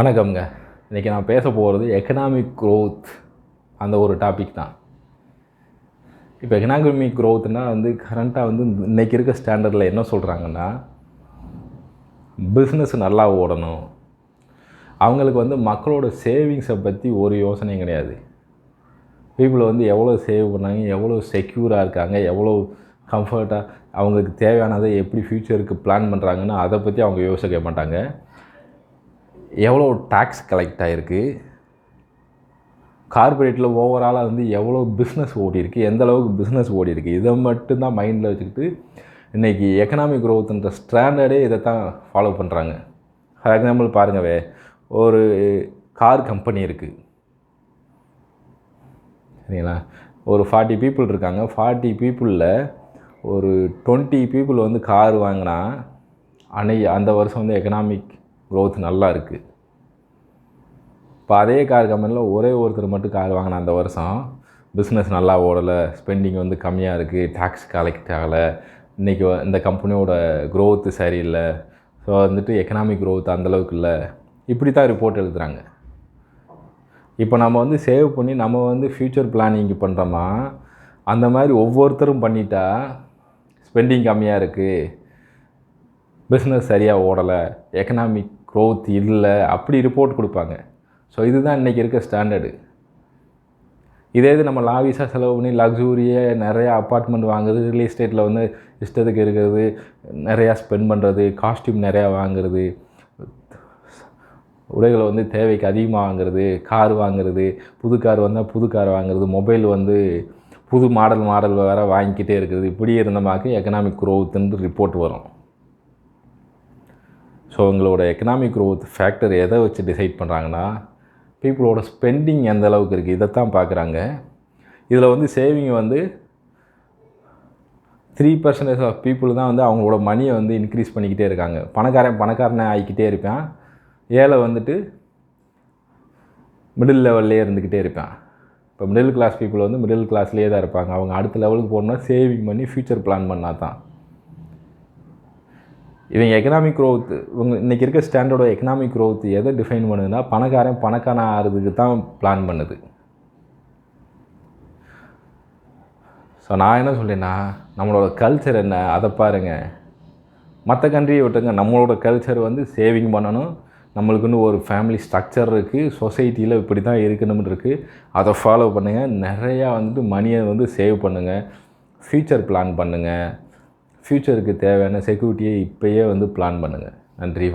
வணக்கம்ங்க. இன்றைக்கி நான் பேச போகிறது எக்கனாமிக் க்ரோத் அந்த ஒரு டாபிக் தான். இப்போ எக்கனாமிக் க்ரோத்னால் வந்து கரண்ட்டாக வந்து இன்றைக்கி இருக்க ஸ்டாண்டர்டில் என்ன சொல்கிறாங்கன்னா பிஸ்னஸ் நல்லா ஓடணும். அவங்களுக்கு வந்து மக்களோட சேவிங்ஸை பற்றி ஒரு யோசனையும் கிடையாது. பீப்புளை வந்து எவ்வளோ சேவ் பண்ணாங்க எவ்வளோ செக்யூராக இருக்காங்க எவ்வளோ கம்ஃபர்ட்டாக அவங்களுக்கு தேவையானதை எப்படி ஃப்யூச்சருக்கு பிளான் பண்ணுறாங்கன்னு அதை பற்றி அவங்க யோசிக்க மாட்டாங்க. எவ்வளோ டேக்ஸ் கலெக்ட் ஆகிருக்கு கார்பரேட்டில் ஓவராலாக வந்து எவ்வளோ பிஸ்னஸ் ஓடிருக்கு எந்த அளவுக்கு பிஸ்னஸ் ஓடிருக்கு இதை மட்டும்தான் மைண்டில் வச்சுக்கிட்டு இன்றைக்கி எக்கனாமிக் க்ரோத்துன்ற ஸ்டாண்டர்டே இதை தான் ஃபாலோ பண்ணுறாங்க ஃபார் எக்ஸாம்பிள் பாருங்கவே ஒரு கார் கம்பெனி இருக்குது சரிங்களா? ஒரு ஃபார்ட்டி பீப்புள் இருக்காங்க. ஃபார்ட்டி பீப்புளில் ஒரு டுவெண்ட்டி பீப்புள் வந்து கார் வாங்கினா அன்னை அந்த வருஷம் வந்து எக்கனாமிக் க்ரோத் நல்லா இருக்குது இப்போ அதே கார் கம்பெனியில் ஒரே ஒருத்தர் மட்டும் கார் வாங்கின அந்த வருஷம் பிஸ்னஸ் நல்லா ஓடலை ஸ்பெண்டிங் வந்து கம்மியாக இருக்குது டேக்ஸ் கலெக்ட் ஆகலை. இன்றைக்கி இந்த கம்பெனியோட க்ரோத்து சரியில்லை. ஸோ வந்துட்டு எக்கனாமிக் க்ரோத் அந்தளவுக்கு இல்லை. இப்படி தான் ரிப்போர்ட் எழுதுகிறாங்க இப்போ நம்ம வந்து சேவ் பண்ணி நம்ம வந்து ஃப்யூச்சர் பிளானிங் பண்ணுறோமா அந்த மாதிரி ஒவ்வொருத்தரும் பண்ணிட்டா ஸ்பெண்டிங் கம்மியாக இருக்குது பிஸ்னஸ் சரியாக ஓடலை எக்கனாமிக் க்ரோத் இல்லை அப்படி ரிப்போர்ட் கொடுப்பாங்க. ஸோ இதுதான் இன்றைக்கி இருக்க ஸ்டாண்டர்டு இதே இது நம்ம லாவிஸாக செலவு பண்ணி லக்ஸூரியாக நிறையா அப்பார்ட்மெண்ட் வாங்குறது ரியல் எஸ்டேட்டில் வந்து இஷ்டத்துக்கு இருக்கிறது நிறையா ஸ்பெண்ட் பண்ணுறது காஸ்ட்யூம் நிறையா வாங்குறது உடைகளை வந்து தேவைக்கு அதிகமாக வாங்குறது கார் வாங்குறது புது கார் வந்தால் புது கார் வாங்குறது மொபைல் வந்து புது மாடல் மாடல் வேறு வாங்கிக்கிட்டே இருக்கிறது. இப்படி இருந்தமாக்கு எக்கனாமிக் க்ரோத்துன்னு ரிப்போர்ட் வரும். ஸோ எங்களோட எக்கனாமிக் க்ரோத் ஃபேக்டர் எதை வச்சு டிசைட் பண்ணுறாங்கன்னா பீப்புளோட ஸ்பெண்டிங் எந்த அளவுக்கு இருக்குது இதைத்தான் பார்க்குறாங்க. இதில் வந்து சேவிங் வந்து த்ரீ பர்சன்டேஜ் ஆஃப் பீப்புள் தான் வந்து அவங்களோட மணியை வந்து இன்க்ரீஸ் பண்ணிக்கிட்டே இருக்காங்க. பணக்காரன் பணக்காரனை ஆகிக்கிட்டே இருப்பேன். ஏழை வந்துட்டு மிடில் லெவல்லே இருந்துக்கிட்டே இருப்பேன். இப்போ மிடில் கிளாஸ் பீப்புள் வந்து மிடில் கிளாஸ்லேயே தான் இருப்பாங்க. அவங்க அடுத்த லெவலுக்கு போகணுன்னா சேவிங் பண்ணி ஃப்யூச்சர் பிளான் பண்ணால் தான் இவங்க எக்கனாமிக் க்ரோத் இவங்க இன்றைக்கி இருக்க ஸ்டாண்டர்டோட எக்கனாமிக் க்ரோத் எதை டிஃபைன் பண்ணுதுன்னா பணக்காரன் பணக்காரன் ஆகிறதுக்கு தான் பிளான் பண்ணுது. ஸோ நான் என்ன சொல்லேன்னா நம்மளோட கல்ச்சர் என்ன அதை பாருங்கள் மற்ற கண்ட்ரியை விட்டுங்க நம்மளோட கல்ச்சர் வந்து சேவிங் பண்ணணும். நம்மளுக்குன்னு ஒரு ஃபேமிலி ஸ்ட்ரக்சர் இருக்குது சொசைட்டியில் இப்படி தான் இருக்கணும்னு இருக்குது அதை ஃபாலோ பண்ணுங்கள் நிறையா வந்துட்டு மணியை வந்து சேவ் பண்ணுங்கள் ஃப்யூச்சர் பிளான் பண்ணுங்கள் ஃப்யூச்சருக்கு தேவையான செக்யூரிட்டியை இப்போயே வந்து பிளான் பண்ணுங்கள் நன்றி